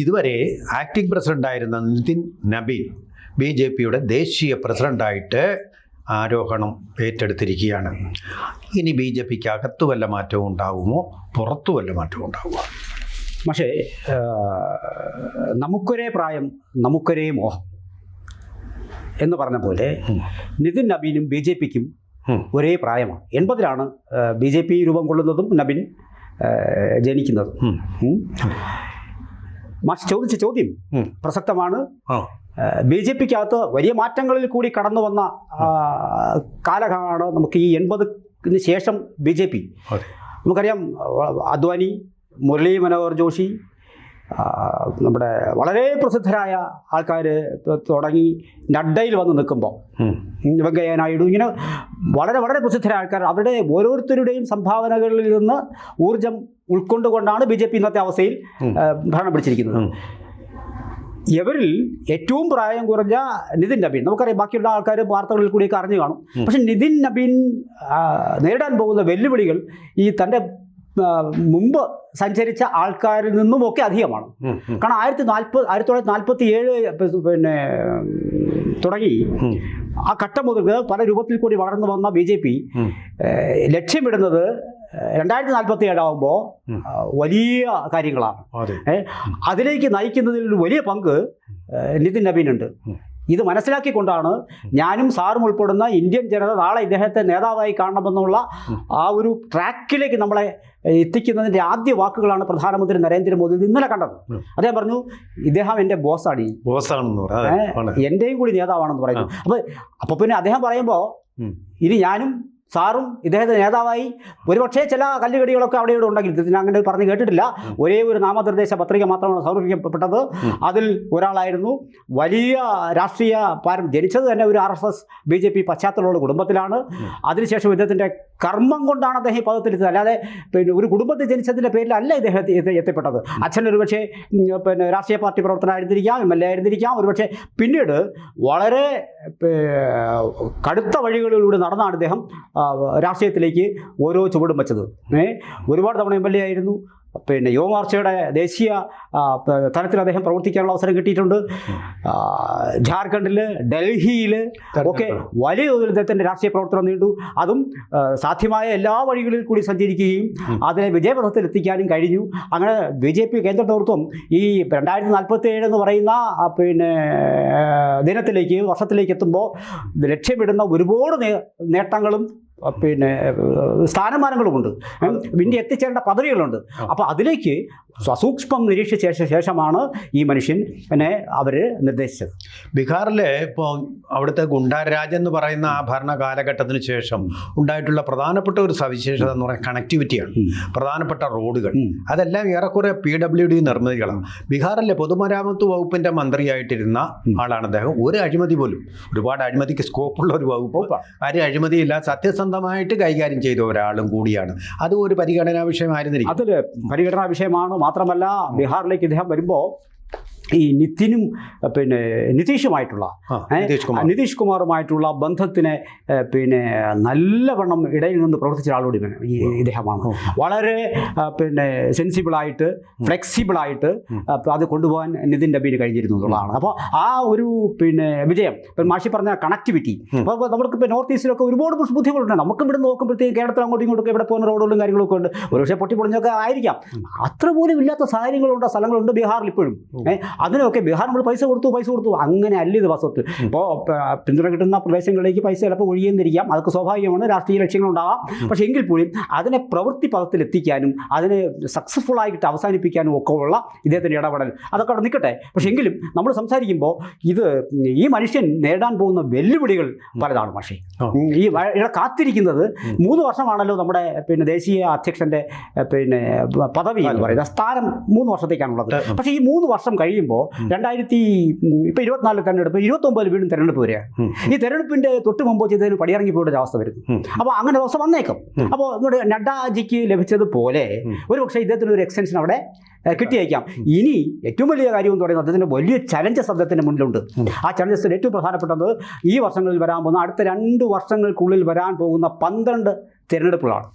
ഇതുവരെ ആക്ടിംഗ് പ്രസിഡന്റായിരുന്ന Nitin Nabin B J പിയുടെ ദേശീയ പ്രസിഡന്റായിട്ട് ആരോഹണം ഏറ്റെടുത്തിരിക്കുകയാണ്. ഇനി ബി ജെ പിക്ക് അകത്തു വല്ല മാറ്റവും ഉണ്ടാകുമോ പുറത്തു വല്ല മാറ്റവും ഉണ്ടാകുമോ പക്ഷേ നമുക്കൊരേ പ്രായം നമുക്കൊരേ മോഹം എന്ന് പറഞ്ഞ പോലെ നിതിൻ നബീനും ബി ജെ പിക്കും ഒരേ പ്രായമാണ്. എൺപതിലാണ് ബി ജെ പി രൂപം കൊള്ളുന്നതും നബിൻ ജനിക്കുന്നതും. മാഷ് ചോദിച്ച ചോദ്യം പ്രസക്തമാണ്. ബി ജെ പിക്കകത്ത് വലിയ മാറ്റങ്ങളിൽ കൂടി കടന്നു വന്ന കാലഘട്ടമാണ് കാലമാണ് നമുക്ക് ഈ എൺപതിന് ശേഷം ബി ജെ പി നമുക്കറിയാം അദ്വാനി മുരളി മനോഹർ ജോഷി നമ്മുടെ വളരെ പ്രസിദ്ധരായ ആൾക്കാർ തുടങ്ങി നഡ്ഡയിൽ വന്ന് നിൽക്കുമ്പോൾ. വെങ്കയ്യ നായിഡു ഇങ്ങനെ വളരെ വളരെ പ്രസിദ്ധരായ ആൾക്കാർ അവരുടെ ഓരോരുത്തരുടെയും സംഭാവനകളിൽ നിന്ന് ഊർജം ഉൾക്കൊണ്ടുകൊണ്ടാണ് ബി ജെ പി ഇന്നത്തെ അവസ്ഥയിൽ ഭരണം പിടിച്ചിരിക്കുന്നത്. ഇവരിൽ ഏറ്റവും പ്രായം കുറഞ്ഞ നിതിൻ നബീൻ നമുക്കറിയാം ബാക്കിയുള്ള ആൾക്കാർ വാർത്തകളിൽ കൂടിയൊക്കെ അറിഞ്ഞു കാണും. പക്ഷെ നിതിൻ നബീൻ നേരിടാൻ പോകുന്ന വെല്ലുവിളികൾ ഈ തന്റെ മുമ്പ് സഞ്ചരിച്ച ആൾക്കാരിൽ നിന്നും ഒക്കെ അധികമാണ്. കാരണം ആയിരത്തി നാൽപ്പത് ആയിരത്തി തൊള്ളായിരത്തി നാൽപ്പത്തി ഏഴ് പിന്നെ തുടങ്ങി. ആ ഘട്ടം മുതൽ പല രൂപത്തിൽ കൂടി വളർന്നു വന്ന ബി ജെ പി ലക്ഷ്യമിടുന്നത് രണ്ടായിരത്തി നാൽപ്പത്തി ഏഴാവുമ്പോൾ വലിയ കാര്യങ്ങളാണ്. അതിലേക്ക് നയിക്കുന്നതിൽ വലിയ പങ്ക് നിതിൻ നബീനുണ്ട്. ഇത് മനസ്സിലാക്കിക്കൊണ്ടാണ് ഞാനും സാറും ഉൾപ്പെടുന്ന ഇന്ത്യൻ ജനത നാളെ ഇദ്ദേഹത്തെ നേതാവായി കാണണമെന്നുള്ള. ആ ഒരു ട്രാക്കിലേക്ക് നമ്മളെ എത്തിക്കുന്നതിന്റെ ആദ്യ വാക്കുകളാണ് പ്രധാനമന്ത്രി നരേന്ദ്രമോദി ഇന്നലെ കണ്ടത്. അദ്ദേഹം പറഞ്ഞു ഇദ്ദേഹം എന്റെ ബോസാണ് ഈ. ബോസാണെന്ന്. എന്റെയും കൂടി നേതാവാണെന്ന് പറയുന്നു. അപ്പോൾ അപ്പോൾ പിന്നെ അദ്ദേഹം പറയുമ്പോൾ ഇനി ഞാനും സാറും ഇദ്ദേഹത്തെ നേതാവായി. ഒരുപക്ഷേ ചില കല്ലുകടികളൊക്കെ അവിടെ ഇവിടെ ഉണ്ടെങ്കിൽ അങ്ങനെ പറഞ്ഞ് കേട്ടിട്ടില്ല. ഒരേ ഒരു നാമനിർദ്ദേശ പത്രിക മാത്രമാണ് സമർപ്പിക്കപ്പെട്ടത്. അതിൽ ഒരാളായിരുന്നു. വലിയ രാഷ്ട്രീയ പാരം ജനിച്ചത് തന്നെ ഒരു R S S B J P പശ്ചാത്തലമുള്ള കുടുംബത്തിലാണ്. അതിനുശേഷം ഇദ്ദേഹത്തിന്റെ കർമ്മം കൊണ്ടാണ് അദ്ദേഹം ഈ പദത്തിലെത്തിയത് അല്ലാതെ പിന്നെ ഒരു കുടുംബത്തിൽ ജനിച്ചതിന്റെ പേരിലല്ല ഇദ്ദേഹം എത്തി- എത്തി- എത്തിപ്പെട്ടത്. അച്ഛൻ ഒരുപക്ഷെ പിന്നെ രാഷ്ട്രീയ പാർട്ടി പ്രവർത്തനമായിരുന്നിരിക്കാം എം എൽ എ ആയിരുന്നിരിക്കാം ഒരുപക്ഷെ പിന്നീട് വളരെ കടുത്ത വഴികളിലൂടെ നടന്നാണ് ഇദ്ദേഹം രാഷ്ട്രീയത്തിലേക്ക് ഓരോ ചുവടും വെച്ചത്. ഒരുപാട് തവണ എം എൽ എ ആയിരുന്നു. പിന്നെ യുവമോർച്ചയുടെ ദേശീയ തലത്തിൽ അദ്ദേഹം പ്രവർത്തിക്കാനുള്ള അവസരം കിട്ടിയിട്ടുണ്ട്. ജാർഖണ്ഡിൽ ഡൽഹിയിൽ ഒക്കെ വലിയ തോതിൽ അദ്ദേഹത്തിന്റെ രാഷ്ട്രീയ പ്രവർത്തനം നീണ്ടു. അതും സാധ്യമായ എല്ലാ വഴികളിൽ കൂടി സഞ്ചരിക്കുകയും അതിനെ വിജയപഥത്തിൽ എത്തിക്കാനും കഴിഞ്ഞു. അങ്ങനെ ബി ജെ പി കേന്ദ്ര നേതൃത്വം ഈ രണ്ടായിരത്തി നാൽപ്പത്തി ഏഴ് എന്ന് പറയുന്ന പിന്നെ ദിനത്തിലേക്ക് വർഷത്തിലേക്ക് എത്തുമ്പോൾ ലക്ഷ്യമിടുന്ന ഒരുപാട് നേട്ടങ്ങളും പിന്നെ സ്ഥാനമാനങ്ങളുമുണ്ട്. ഇന്ത്യ എത്തിച്ചേരേണ്ട പദവികളുണ്ട്. അപ്പോൾ അതിലേക്ക് സസൂക്ഷ്മം നിരീക്ഷിച്ച ശേഷമാണ് ഈ മനുഷ്യൻ എന്നെ അവർ നിർദ്ദേശിച്ചത്. ബീഹാറിൽ ഇപ്പോൾ അവിടുത്തെ ഗുണ്ടാരാജ് എന്ന് പറയുന്ന ആ ഭരണ കാലഘട്ടത്തിന് ശേഷം ഉണ്ടായിട്ടുള്ള പ്രധാനപ്പെട്ട ഒരു സവിശേഷത എന്ന് പറയുന്നത് കണക്ടിവിറ്റിയാണ്. പ്രധാനപ്പെട്ട റോഡുകൾ. അതെല്ലാം ഏറെക്കുറെ പി ഡബ്ല്യു ഡി നിർമ്മിതികളാണ്. ബീഹാറിലെ പൊതുമരാമത്ത് വകുപ്പിന്റെ മന്ത്രിയായിട്ടിരുന്ന ആളാണ് അദ്ദേഹം. ഒരു അഴിമതി പോലും ഒരുപാട് അഴിമതിക്ക് സ്കോപ്പുള്ള ഒരു വകുപ്പ്. ആരും അഴിമതിയില്ല സത്യസന്ധമായിട്ട് കൈകാര്യം ചെയ്ത ഒരാളും കൂടിയാണ്. അത് ഒരു പരിഗണനാ വിഷയമായിരുന്നിരിക്കും. അതിൽ പരിഗണനാ വിഷയമാണ് മാത്രമല്ല ബീഹാറിലേക്ക് ഇദ്ദേഹം വരുമ്പോൾ ഈ നിതിനും പിന്നെ നിതീഷുമായിട്ടുള്ള നിതീഷ് കുമാറുമായിട്ടുള്ള ബന്ധത്തിനെ പിന്നെ നല്ലവണ്ണം ഇടയിൽ നിന്ന് പ്രവർത്തിച്ച ഈ ഇദ്ദേഹമാണ്. വളരെ പിന്നെ സെൻസിബിളായിട്ട് ഫ്ലെക്സിബിളായിട്ട് അത് കൊണ്ടുപോകാൻ നിതിൻ ഡബീന് കഴിഞ്ഞിരുന്നു എന്നുള്ളതാണ് അപ്പോൾ ആ ഒരു പിന്നെ വിജയം ഇപ്പം മാഷി പറഞ്ഞ കണക്ടിവിറ്റി അപ്പോൾ നമുക്ക് ഇപ്പോൾ നോർത്ത് ഈസ്റ്റിലൊക്കെ ഒരുപാട് ബുദ്ധി- ബുദ്ധിമുട്ടുണ്ട് നമുക്ക് ഇവിടെ നോക്കുമ്പോഴത്തേക്കും കേരളത്തിൽ അങ്ങോട്ടും ഇങ്ങോട്ടും ഇവിടെ പോകുന്ന റോഡുകളും കാര്യങ്ങളൊക്കെ ഉണ്ട്. ഒരുപക്ഷെ പൊട്ടിപ്പൊളിഞ്ഞൊക്കെ ആയിരിക്കാം. അത്ര പോലും ഇല്ലാത്ത സാഹചര്യങ്ങളുണ്ട് സ്ഥലങ്ങളുണ്ട് ബീഹാറിൽ ഇപ്പോഴും. അതിനൊക്കെ ബീഹാർ നമ്മൾ പൈസ കൊടുത്തു പൈസ കൊടുത്തു. അങ്ങനെ അല്ല ഇത് വസ്തുത്ത് ഇപ്പോൾ പിന്തുണ കിട്ടുന്ന പ്രദേശങ്ങളിലേക്ക് പൈസ ചിലപ്പോൾ ഒഴിയുന്നിരിക്കാം അതൊക്കെ സ്വാഭാവികമാണ് രാഷ്ട്രീയ ലക്ഷ്യങ്ങളുണ്ടാവാം പക്ഷേ എങ്കിൽ പോലും അതിനെ പ്രവൃത്തി പദത്തിൽ എത്തിക്കാനും അതിനെ സക്സസ്ഫുൾ ആയിട്ട് അവസാനിപ്പിക്കാനും ഒക്കെ ഉള്ള ഇദ്ദേഹത്തിന്റെ ഇടപെടൽ. അതൊക്കെ അവിടെ നിൽക്കട്ടെ പക്ഷേ എങ്കിലും നമ്മൾ സംസാരിക്കുമ്പോൾ ഇത് ഈ മനുഷ്യൻ നേടാൻ പോകുന്ന വെല്ലുവിളികൾ പലതാണ് പക്ഷേ ഈ ഇവിടെ കാത്തിരിക്കുന്നത് മൂന്ന് വർഷമാണല്ലോ നമ്മുടെ പിന്നെ ദേശീയ അധ്യക്ഷന്റെ പിന്നെ പദവി എന്ന് പറയുന്നത്. സ്ഥാനം മൂന്ന് വർഷത്തേക്കാണുള്ളത്. പക്ഷേ ഈ മൂന്ന് വർഷം കഴിയുമ്പോൾ രണ്ടായിരത്തി ഇപ്പൊ ഇരുപത്തിനാലിൽ തെരഞ്ഞെടുപ്പ് ഇരുപത്തൊമ്പതിൽ വീണ്ടും തെരഞ്ഞെടുപ്പ് വരികയാണ്. ഈ തെരഞ്ഞെടുപ്പിന്റെ തൊട്ട് മുമ്പ് ചെയ്തതിന് പടിയിറങ്ങി പോയിട്ട് ഒരു അവസ്ഥ വരുന്നു. അപ്പൊ അപ്പോൾ അങ്ങനെ ദിവസം വന്നേക്കും. അപ്പോൾ നഡ്ഡാജിക്ക് ലഭിച്ചതുപോലെ. ഒരു പക്ഷേ ഇദ്ദേഹത്തിന് ഒരു എക്സ്റ്റൻഷൻ അവിടെ കിട്ടിയേക്കാം. ഇനി ഏറ്റവും വലിയ കാര്യം എന്ന് പറയുന്നത് അദ്ദേഹത്തിന്റെ വലിയ ചലഞ്ചസ് അദ്ദേഹത്തിന്റെ മുന്നിലുണ്ട്. ആ ചലഞ്ചസിൽ ഏറ്റവും പ്രധാനപ്പെട്ടത് ഈ വർഷങ്ങളിൽ വരാൻ പോകുന്ന അടുത്ത രണ്ട് വർഷങ്ങൾക്കുള്ളിൽ വരാൻ പോകുന്ന പന്ത്രണ്ട് തിരഞ്ഞെടുപ്പുകളാണ്.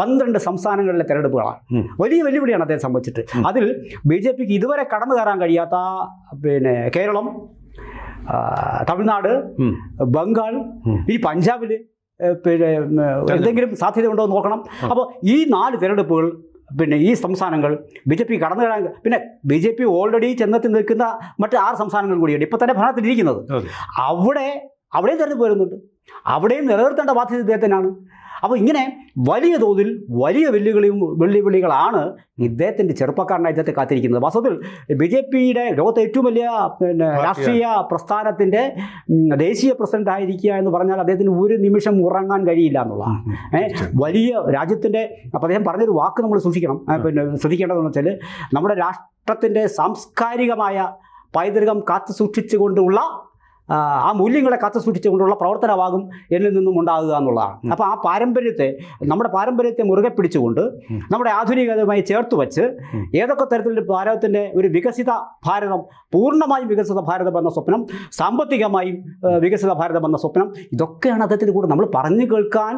പന്ത്രണ്ട് സംസ്ഥാനങ്ങളിലെ തിരഞ്ഞെടുപ്പുകളാണ്. വലിയ വെല്ലുവിളിയാണ് അദ്ദേഹം സംബന്ധിച്ചിട്ട്. അതിൽ ബി ജെ പിക്ക് ഇതുവരെ കടന്നു കയറാൻ കഴിയാത്ത പിന്നെ കേരളം തമിഴ്നാട് ബംഗാൾ ഈ പഞ്ചാബിൽ പിന്നെ എന്തെങ്കിലും സാധ്യത ഉണ്ടോ എന്ന് നോക്കണം. അപ്പോൾ ഈ നാല് തിരഞ്ഞെടുപ്പുകൾ പിന്നെ ഈ സംസ്ഥാനങ്ങൾ ബി ജെ പി കടന്നു കയറാൻ പിന്നെ ബി ജെ പി ഓൾറെഡി ചെന്നെത്തി നിൽക്കുന്ന മറ്റ് ആറ് സംസ്ഥാനങ്ങൾ കൂടിയുണ്ട്. ഇപ്പോൾ തന്നെ ഭരണത്തിലിരിക്കുന്നത്. അവിടെ അവിടെയും തിരഞ്ഞെടുപ്പ് വരുന്നുണ്ട്. അവിടെയും നിലനിർത്തേണ്ട ബാധ്യത ഇദ്ദേഹത്തിനാണ്. അപ്പോൾ ഇങ്ങനെ വലിയ തോതിൽ വലിയ വെല്ലുവിളിയും വെല്ലുവിളികളാണ് ഇദ്ദേഹത്തിന്റെ ചെറുപ്പക്കാരനായി ഇദ്ദേഹത്തെ കാത്തിരിക്കുന്നത്. വാസ്തവത്തിൽ ബി ജെ പിയുടെ ലോകത്തെ ഏറ്റവും വലിയ പിന്നെ. രാഷ്ട്രീയ പ്രസ്ഥാനത്തിന്റെ ദേശീയ പ്രസിഡന്റ് ആയിരിക്കുക എന്ന് പറഞ്ഞാൽ അദ്ദേഹത്തിന് ഒരു നിമിഷം ഉറങ്ങാൻ കഴിയില്ല എന്നുള്ളതാണ്. ഏഹ് വലിയ രാജ്യത്തിന്റെ അപ്പോൾ അദ്ദേഹം പറഞ്ഞൊരു വാക്ക് നമ്മൾ സൂക്ഷിക്കണം. പിന്നെ ശ്രദ്ധിക്കേണ്ടതെന്ന് വെച്ചാൽ നമ്മുടെ രാഷ്ട്രത്തിന്റെ സാംസ്കാരികമായ പൈതൃകം കാത്തു സൂക്ഷിച്ചുകൊണ്ടുള്ള ആ, മൂല്യങ്ങളെ കാത്തു സൂക്ഷിച്ചുകൊണ്ടുള്ള പ്രവർത്തനമാകും എന്നിൽ നിന്നും ഉണ്ടാകുക എന്നുള്ളതാണ്. അപ്പോൾ ആ പാരമ്പര്യത്തെ നമ്മുടെ പാരമ്പര്യത്തെ മുറുകെ പിടിച്ചുകൊണ്ട് നമ്മുടെ ആധുനികതയുമായി ചേർത്ത് വച്ച്. ഏതൊക്കെ തരത്തിൽ ഭാരതത്തിന്റെ ഒരു വികസിത ഭാരതം പൂർണമായും വികസിത ഭാരതം എന്ന സ്വപ്നം സാമ്പത്തികമായും വികസിത ഭാരതം എന്ന സ്വപ്നം ഇതൊക്കെയാണ് അദ്ദേഹത്തിന്റെ കൂടെ നമ്മൾ പറഞ്ഞു കേൾക്കാൻ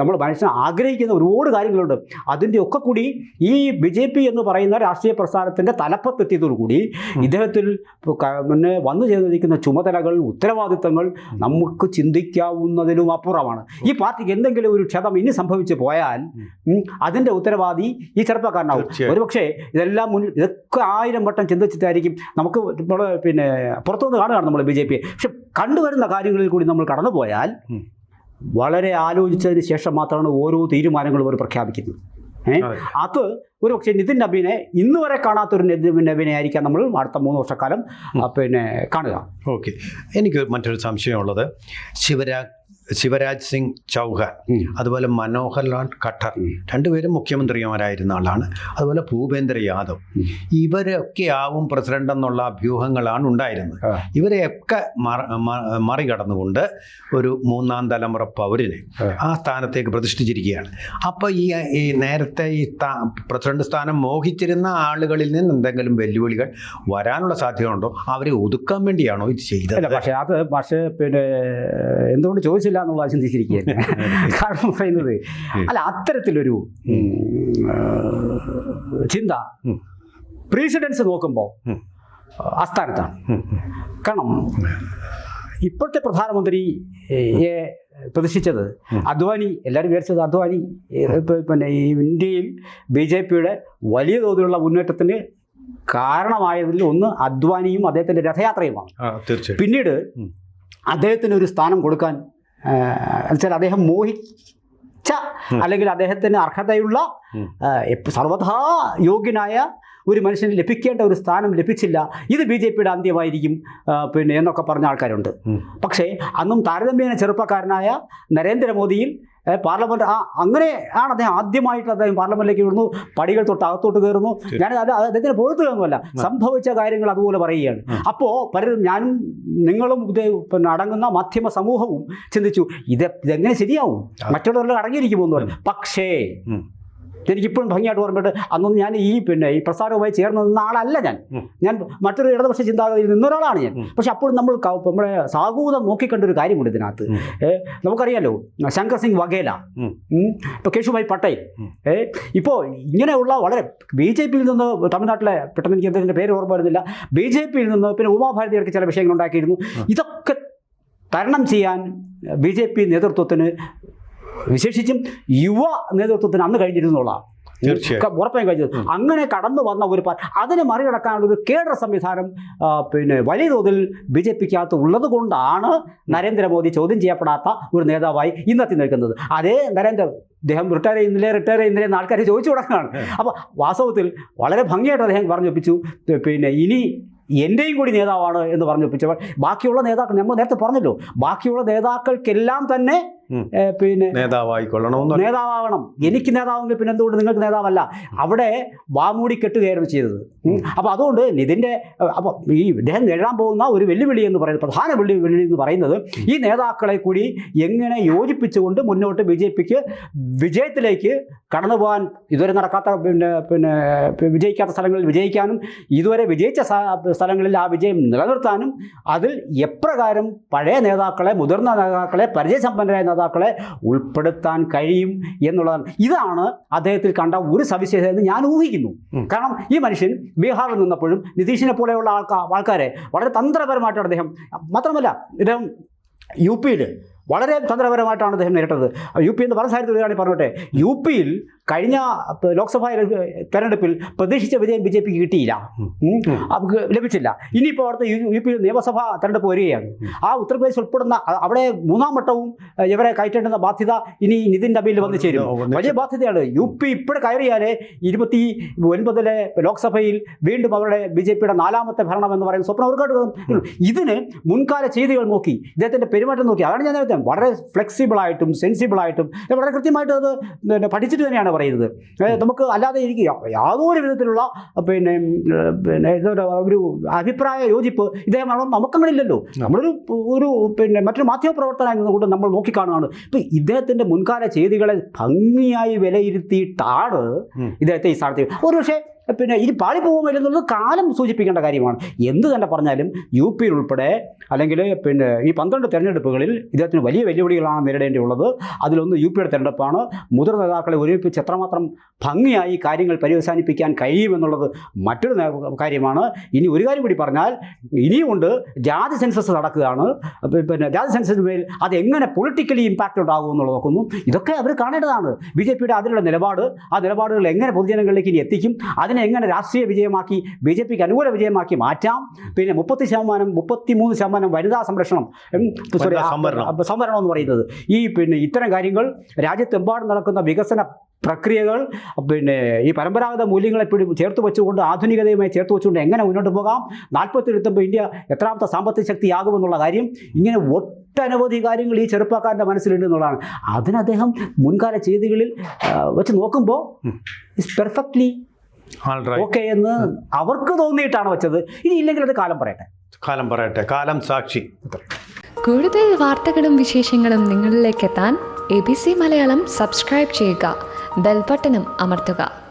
നമ്മൾ മനുഷ്യൻ ആഗ്രഹിക്കുന്ന ഒരുപാട് കാര്യങ്ങളുണ്ട്. അതിന്റെ ഒക്കെ കൂടി ഈ ബി ജെ പി എന്ന് പറയുന്ന രാഷ്ട്രീയ പ്രസ്ഥാനത്തിന്റെ തലപ്പത്തെത്തിയതോടുകൂടി ഇദ്ദേഹത്തിൽ മുന്നേ പിന്നെ വന്നു ചേർന്നിരിക്കുന്ന ചുമതലകൾ ഉത്തരവാദിത്തങ്ങൾ നമുക്ക് ചിന്തിക്കാവുന്നതിലും അപ്പുറമാണ്. ഈ പാർട്ടിക്ക് എന്തെങ്കിലും ഒരു ക്ഷതം ഇനി സംഭവിച്ചു പോയാൽ അതിന്റെ ഉത്തരവാദി ഈ ചെറുപ്പക്കാരനാവും. ഒരുപക്ഷെ ഇതെല്ലാം മുൻ ഇതൊക്കെ ആയിരം വട്ടം ചിന്തിച്ചിട്ടായിരിക്കും നമുക്ക് നമ്മൾ പിന്നെ പുറത്തുനിന്ന് കാണുകയാണ് നമ്മൾ ബി ജെ പി. പക്ഷെ കണ്ടുവരുന്ന കാര്യങ്ങളിൽ കൂടി നമ്മൾ കടന്നു പോയാൽ വളരെ ആലോചിച്ചതിന് ശേഷം മാത്രമാണ് ഓരോ തീരുമാനങ്ങളും അവർ പ്രഖ്യാപിക്കുന്നത്? അതെ. അത് ഒരു പക്ഷേ നിതിൻ നബീനെ ഇന്ന് വരെ കാണാത്ത ഒരു നിതിൻ നബീനെ ആയിരിക്കാം നമ്മൾ അടുത്ത മൂന്ന് വർഷക്കാലം പിന്നെ കാണുക. ഓക്കെ. എനിക്ക് മറ്റൊരു സംശയമുള്ളത്. ശിവരാജ് ശിവരാജ് സിംഗ് ചൗഹാൻ അതുപോലെ മനോഹർലാൽ ഖട്ടർ രണ്ടുപേരും മുഖ്യമന്ത്രിമാരായിരുന്ന ആളാണ്. അതുപോലെ ഭൂപേന്ദ്ര യാദവ്. ഇവരൊക്കെ ആവും പ്രസിഡന്റ് എന്നുള്ള അഭ്യൂഹങ്ങളാണ് ഉണ്ടായിരുന്നത്. ഇവരെയൊക്കെ മറ- മറികടന്നുകൊണ്ട് ഒരു മൂന്നാം തലമുറ പൗരനെ ആ. സ്ഥാനത്തേക്ക് പ്രതിഷ്ഠിച്ചിരിക്കുകയാണ്. അപ്പോൾ ഈ ഈ നേരത്തെ ഈ പ്രസിഡന്റ് സ്ഥാനം മോഹിച്ചിരുന്ന ആളുകളിൽ നിന്ന് എന്തെങ്കിലും വെല്ലുവിളികൾ വരാനുള്ള സാധ്യതയുണ്ടോ? അവരെ ഒതുക്കാൻ വേണ്ടിയാണോ ഇത് ചെയ്തത്? പക്ഷേ അത് പക്ഷേ പിന്നെ എന്തുകൊണ്ട് ചോദിച്ചില്ല? എന്നുള്ള ചിന്തിച്ചിരിക്കുകയാണ് കാരണം പറയുന്നത് അല്ല അത്തരത്തിലൊരു ചിന്ത. പ്രീസിഡൻസ് നോക്കുമ്പോൾ. അസ്ഥാനത്താണ്. കാരണം ഇപ്പോഴത്തെ പ്രധാനമന്ത്രിയെ പ്രതിഷ്ഠിച്ചത്. അദ്വാനി എല്ലാവരും വിചാരിച്ചത് അദ്വാനി പിന്നെ ഈ ഇന്ത്യയിൽ ബി ജെ പിയുടെ വലിയ തോതിലുള്ള മുന്നേറ്റത്തിന് കാരണമായതിൽ ഒന്ന് അദ്വാനിയും അദ്ദേഹത്തിന്റെ രഥയാത്രയുമാണ് പിന്നീട് അദ്ദേഹത്തിന് ഒരു സ്ഥാനം കൊടുക്കാൻ എന്നുവെച്ചാൽ അദ്ദേഹം മോഹിച്ച അല്ലെങ്കിൽ അദ്ദേഹത്തിന് അർഹതയുള്ള. സർവഥാ യോഗ്യനായ ഒരു മനുഷ്യന് ലഭിക്കേണ്ട ഒരു സ്ഥാനം ലഭിച്ചില്ല ഇത് ബി ജെ പിയുടെ അന്ത്യമായിരിക്കും പിന്നെ എന്നൊക്കെ പറഞ്ഞ ആൾക്കാരുണ്ട്. പക്ഷേ അന്നും താരതമ്യേന ചെറുപ്പക്കാരനായ നരേന്ദ്രമോദിയിൽ പാർലമെന്റ് ആ അങ്ങനെ ആണ് അദ്ദേഹം ആദ്യമായിട്ട് അദ്ദേഹം പാർലമെന്റിലേക്ക് വിടുന്നു പടികൾ തൊട്ട് അകത്തോട്ട് കയറുന്നു. ഞാൻ അത് അദ്ദേഹത്തിന് പൊഴുത്തുകയൊന്നുമല്ല സംഭവിച്ച കാര്യങ്ങൾ അതുപോലെ പറയുകയാണ്. അപ്പോൾ പലരും ഞാനും നിങ്ങളും ഇത് പിന്നെ അടങ്ങുന്ന മാധ്യമ സമൂഹവും ചിന്തിച്ചു ഇത് ഇതെങ്ങനെ ശരിയാവും? മറ്റുള്ളവരിൽ അടങ്ങിയിരിക്കുമോ എന്ന് പറഞ്ഞു. പക്ഷേ. എനിക്കിപ്പോഴും ഭംഗിയായിട്ട് ഓർമ്മയുണ്ട്. അന്നൊന്നും ഞാൻ ഈ പിന്നെ ഈ പ്രസ്ഥാനവുമായി ചേർന്ന് നിന്ന ആളല്ല ഞാൻ. ഞാൻ മറ്റൊരു ഇടതുപക്ഷ ചിന്താഗതിയിൽ നിന്നൊരാളാണ് ഞാൻ. പക്ഷെ അപ്പോഴും നമ്മൾ നമ്മുടെ സാഹൂതം നോക്കിക്കണ്ടൊരു കാര്യമുണ്ട് ഇതിനകത്ത്. നമുക്കറിയാലോ ശങ്കർ സിംഗ്. ഉം, ഇപ്പോൾ കേശുഭായ് പട്ടേൽ. ഏ ഇപ്പോൾ ഇങ്ങനെയുള്ള വളരെ ബി ജെ പിയിൽ നിന്ന് തമിഴ്നാട്ടിലെ പെട്ടെന്ന് എനിക്ക് എന്തെങ്കിലും പേര് ഓർമ്മ വരുന്നില്ല. ബി ജെ പിയിൽ നിന്ന് പിന്നെ ഉമാഭാരതിയൊക്കെ ചില വിഷയങ്ങൾ ഉണ്ടാക്കിയിരുന്നു ഇതൊക്കെ തരണം ചെയ്യാൻ ബി ജെ പി നേതൃത്വത്തിന് വിശേഷിച്ചും യുവ നേതൃത്വത്തിന് അന്ന് കഴിഞ്ഞിരുന്നുള്ളതാണ്. ഉറപ്പായും കഴിഞ്ഞത് അങ്ങനെ കടന്നു വന്ന ഒരു അതിനെ മറികടക്കാനുള്ള ഒരു കേഡർ സംവിധാനം പിന്നെ വലിയ തോതിൽ ബി ജെ പിക്കകത്ത് ഉള്ളത് കൊണ്ടാണ് നരേന്ദ്രമോദി ചോദ്യം ചെയ്യപ്പെടാത്ത ഒരു നേതാവായി ഇന്നെത്തി നിൽക്കുന്നത്. അതേ നരേന്ദ്ര അദ്ദേഹം റിട്ടയർ ചെയ്യുന്നില്ലേ റിട്ടയർ ചെയ്യുന്നില്ലേ എന്ന് ആൾക്കാർ ചോദിച്ചു തുടങ്ങുകയാണ്. അപ്പോൾ വാസ്തവത്തിൽ വളരെ ഭംഗിയായിട്ട് അദ്ദേഹം പറഞ്ഞു ഒപ്പിച്ചു പിന്നെ ഇനി എന്റെയും കൂടി നേതാവാണ് എന്ന് പറഞ്ഞൊപ്പിച്ചപ്പോൾ ബാക്കിയുള്ള നേതാക്കൾ നമ്മൾ നേരത്തെ പറഞ്ഞല്ലോ ബാക്കിയുള്ള നേതാക്കൾക്കെല്ലാം തന്നെ പിന്നെ നേതാവായിക്കൊള്ളണമെന്ന് നേതാവണം എനിക്ക് നേതാവെങ്കിൽ പിന്നെ എന്തുകൊണ്ട് നിങ്ങൾക്ക് നേതാവല്ല? അവിടെ വാമൂടി കെട്ടുകയായിരുന്നു ചെയ്തത്. അപ്പോൾ അതുകൊണ്ട് നിതിന്റെ അപ്പോൾ ഈ ഇദ്ദേഹം നേടാൻ പോകുന്ന ഒരു വെല്ലുവിളി എന്ന് പറയുന്നത് പ്രധാന വെല്ലുവിളി എന്ന് പറയുന്നത് ഈ നേതാക്കളെ കൂടി എങ്ങനെ യോജിപ്പിച്ചുകൊണ്ട് മുന്നോട്ട് ബി ജെ പിക്ക് വിജയത്തിലേക്ക് കടന്നു പോകാൻ ഇതുവരെ നടക്കാത്ത പിന്നെ പിന്നെ വിജയിക്കാത്ത സ്ഥലങ്ങളിൽ വിജയിക്കാനും ഇതുവരെ വിജയിച്ച സ്ഥലങ്ങളിൽ ആ വിജയം നിലനിർത്താനും അതിൽ എപ്രകാരം പഴയ നേതാക്കളെ മുതിർന്ന നേതാക്കളെ പരിചയസമ്പന്നരായ നേതാക്കളെ നേതാക്കളെ ഉൾപ്പെടുത്താൻ കഴിയും എന്നുള്ളതാണ്. ഇതാണ് അദ്ദേഹത്തിൽ കണ്ട ഒരു സവിശേഷത എന്ന് ഞാൻ ഊഹിക്കുന്നു. കാരണം ഈ മനുഷ്യൻ ബീഹാറിൽ നിന്നപ്പോഴും നിതീഷിനെ പോലെയുള്ള ആൾക്കാർ ആൾക്കാരെ വളരെ തന്ത്രപരമായിട്ടാണ് അദ്ദേഹം മാത്രമല്ല ഇദ്ദേഹം യു പിയിൽ വളരെ തന്ത്രപരമായിട്ടാണ് അദ്ദേഹം നേരിട്ടത്. യു പി എന്ന് പറഞ്ഞ സാഹചര്യത്തിൽ വരികയാണെങ്കിൽ പറഞ്ഞോട്ടെ. യു പിയിൽ കഴിഞ്ഞ ലോക്സഭാ തെരഞ്ഞെടുപ്പിൽ പ്രതീക്ഷിച്ച വിജയം ബി ജെ പിക്ക് കിട്ടിയില്ല. അവർക്ക് ലഭിച്ചില്ല. ഇനിയിപ്പോൾ അവിടുത്തെ യു- പി നിയമസഭാ തെരഞ്ഞെടുപ്പ് വരികയാണ്. ആ ഉത്തർപ്രദേശ് ഉൾപ്പെടുന്ന അവിടെ മൂന്നാം വട്ടവും ഇവരെ കയറ്റേണ്ടുന്ന ബാധ്യത ഇനി നിതിൻ നബീൽ വന്നു ചേരും വലിയ ബാധ്യതയാണ്. യു പി ഇപ്പോഴും കയറിയാലേ ഇരുപത്തി ഒൻപതിലെ ലോക്സഭയിൽ വീണ്ടും അവരുടെ ബി ജെ പിയുടെ നാലാമത്തെ ഭരണം എന്ന് പറയുന്ന സ്വപ്നം അവർക്ക് ഇതിന് മുൻകാല ചെയ്തികൾ നോക്കി. ഇദ്ദേഹത്തിന്റെ പെരുമാറ്റം നോക്കി. അതാണ് ഞാൻ നേരത്തെ വളരെ ഫ്ലെക്സിബിളായിട്ടും സെൻസിബിളായിട്ടും വളരെ കൃത്യമായിട്ട് അത് പിന്നെ പഠിച്ചിട്ട് തന്നെയാണ് പറയുന്നത്. നമുക്ക് അല്ലാതെ എനിക്ക് യാതൊരു വിധത്തിലുള്ള പിന്നെ പിന്നെ ഒരു അഭിപ്രായ യോജിപ്പ് ഇദ്ദേഹം നമുക്കങ്ങനെ ഇല്ലല്ലോ നമ്മളൊരു ഒരു പിന്നെ മറ്റൊരു മാധ്യമ പ്രവർത്തനം കൊണ്ട് നമ്മൾ നോക്കിക്കാണുകയാണ്. ഇപ്പം ഇദ്ദേഹത്തിന്റെ മുൻകാല ചെയ്തികളെ ഭംഗിയായി വിലയിരുത്തിയിട്ടാണ്. ഇദ്ദേഹത്തെ ഈ സ്ഥാനത്ത് ഒരു പക്ഷേ പിന്നെ ഇനി പാളിപ്പോകുമില്ലെന്നുള്ളത് കാലം സൂചിപ്പിക്കേണ്ട കാര്യമാണ്. എന്ത് തന്നെ പറഞ്ഞാലും യു പിയിൽ ഉൾപ്പെടെ അല്ലെങ്കിൽ പിന്നെ ഈ പന്ത്രണ്ട് തെരഞ്ഞെടുപ്പുകളിൽ ഇദ്ദേഹത്തിന് വലിയ വെല്ലുവിളികളാണ് നേരിടേണ്ടിയുള്ളത്. അതിലൊന്ന് യു പിയുടെ തെരഞ്ഞെടുപ്പാണ്. മുതിർന്ന നേതാക്കളെ ഒരുമിപ്പിച്ച് എത്രമാത്രം ഭംഗിയായി കാര്യങ്ങൾ പര്യവസാനിപ്പിക്കാൻ കഴിയുമെന്നുള്ളത് മറ്റൊരു കാര്യമാണ്. ഇനി ഒരു കാര്യം കൂടി പറഞ്ഞാൽ ഇനിയുമുണ്ട് ജാതി സെൻസസ് നടക്കുകയാണ്. പിന്നെ ജാതി സെൻസസിന് മേൽ അത് എങ്ങനെ പൊളിറ്റിക്കലി ഇമ്പാക്റ്റ് ഉണ്ടാകും നോക്കുന്നു. ഇതൊക്കെ അവർ കാണേണ്ടതാണ്. ബി ജെ പിയുടെ അതിലുള്ള നിലപാട് ആ നിലപാടുകൾ എങ്ങനെ പൊതുജനങ്ങളിലേക്ക് ഇനി എത്തിക്കും? അതിനെ എങ്ങനെ രാഷ്ട്രീയ വിജയമാക്കി ബി ജെ പിക്ക് അനുകൂല വിജയമാക്കി മാറ്റാം? പിന്നെ മുപ്പത്തി ശതമാനം മുപ്പത്തി മൂന്ന് ശതമാനം വനിതാ സംരക്ഷണം സോറി സംവരണം. എന്ന് പറയുന്നത്. ഈ പിന്നെ ഇത്തരം കാര്യങ്ങൾ രാജ്യത്തെമ്പാടും നടക്കുന്ന വികസന പ്രക്രിയകൾ പിന്നെ ഈ പരമ്പരാഗത മൂല്യങ്ങളെ പിടി ചേർത്ത് വെച്ചുകൊണ്ട് ആധുനികതയുമായി ചേർത്ത് വെച്ചുകൊണ്ട് എങ്ങനെ മുന്നോട്ട് പോകാം? നാൽപ്പത്തിലെത്തുമ്പോൾ ഇന്ത്യ എത്രാമത്തെ സാമ്പത്തിക ശക്തിയാകുമെന്നുള്ള കാര്യം ഇങ്ങനെ ഒട്ടനവധി കാര്യങ്ങൾ ഈ ചെറുപ്പക്കാരന്റെ മനസ്സിലുണ്ട് എന്നുള്ളതാണ്. അതിന് അദ്ദേഹം മുൻകാല ചെയ്തികളിൽ വെച്ച് നോക്കുമ്പോൾ ഇറ്റ്സ് പെർഫെക്റ്റ്ലി ഓക്കെ എന്ന് അവർക്ക് തോന്നിയിട്ടാണ് വെച്ചത്. ഇനി ഇല്ലെങ്കിൽ അത് കാലം പറയട്ടെ. കാലം പറയട്ടെ. കാലം സാക്ഷി. കൂടുതൽ വാർത്തകളും വിശേഷങ്ങളും നിങ്ങളിലേക്ക് എത്താൻ A B C Malayalam subscribe ചെയ്യുക. ബെൽബട്ടനും അമർത്തുക.